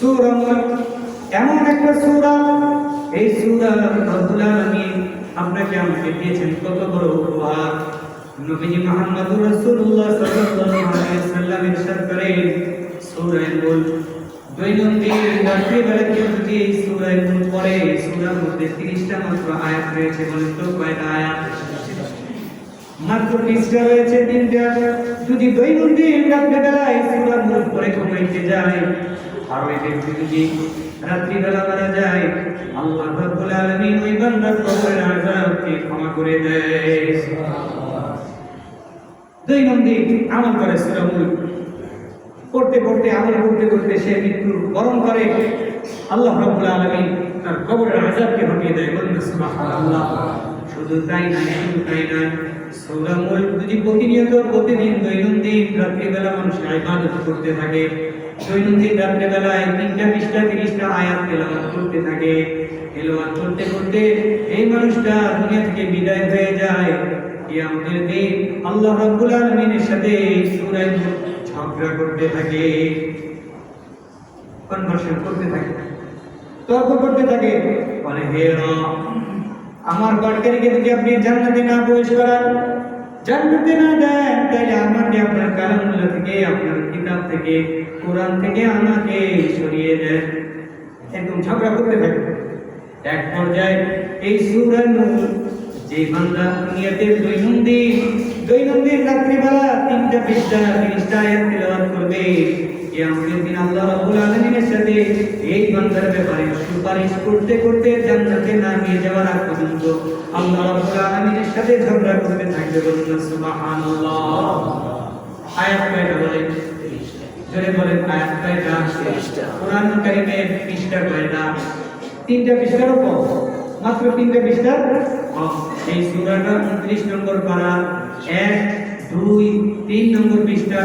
সূরা এমন একটা সূরা এই সূরা রব্বুল আলামিন আপনাকে আমাকে দিয়েছেন। কত বড় উপহার। নবীজি মুহাম্মদুর রাসূলুল্লাহ সাল্লাল্লাহু আলাইহি ওয়াসাল্লাম ইরশাদ করেন সূরা মুলক দৈনন্দিন রাত্রিবেলা কেউ যদি এই সূরা মুলক পড়ে সূরার মধ্যে 30টা মাত্র আয়াত রয়েছে বলেন তো, কয়টা আয়াত? মাত্র তিনটা রয়েছে, তিনটা। যদি দৈনন্দিন রাত্রিবেলায় সূরা মুলক পড়ে ঘুমাইতে যায় আর ওই ব্যক্তি যায়, আল্লাহ রাব্বুল আলামিন ওই বান্দার ক্ষমা করে দেয়। দৈনন্দিন আমল করে সূরা মুলক পড়তে আমল করতে করতে সে মৃত্যু বরণ করে। আল্লাহ রাব্বুল আলামিন তার কবরের আযাবকে হটিয়ে দেয়। বলেন সুবহানাল্লাহ। শুধু তাই নয়, শুধু তাই নয় সূরা যদি প্রতিনিয়ত প্রতিদিন দৈনন্দিন রাত্রিবেলা মানুষ ইবাদত করতে থাকে। দৈনন্দিন রাত্রিবেলায় তিনটা বিশটা তিরিশটা আয়াত তেলাওয়াত করতে থাকে। তেলাওয়াত করতে করতে এই মানুষটা দুনিয়া থেকে বিদায় হয়ে যায়। কিয়ামতের দিন আল্লাহ রাব্বুল আলামিনের সাথে সূরা ঝগড়া করতে থাকে। কনভার্সন করতে থাকে। তর্ক করতে থাকে। বলে, হে আমার গডকারিকে যদি আপনি জান্নাতে না প্রবেশ করান জান্নাতে না দেন তাহলে আমাকে আপনার কালামুল্লাহ থেকে, আপনার কিতাব থেকে, কোরআন থেকে আমাকে সরিয়ে দেন একদম ঝগড়া করতে থাকে। এক পর্যায়ে এই সুরান যে বান্দা দুনিয়াতে দৈনন্দিন দৈনন্দিন পৃষ্ঠা তিরিশটা আয়াত তেলাওয়াত করবে। কিয়ামতের দিন আল্লাহ রাব্বুল আলামিনের সাথে এই বান্দার ব্যাপারে সুপারিশ করতে করতে জান্নাতে না নিয়ে যাওয়ার আগ পর্যন্ত আল্লাহ রাব্বুল আলামিনের সাথে ঝগড়া করতে থাকবে বলুন সুবহানাল্লাহ। আয়াত কয়টা বলেন? জোরে বলেন আয়াত কয়টা? কোরআন কারীমের পৃষ্ঠা কয়টা? তিনটা পৃষ্ঠার উপর। মাত্র তিনটা পৃষ্ঠা এই সূরাটা 29 নম্বর পারা। এক দুই তিন নম্বর পৃষ্ঠা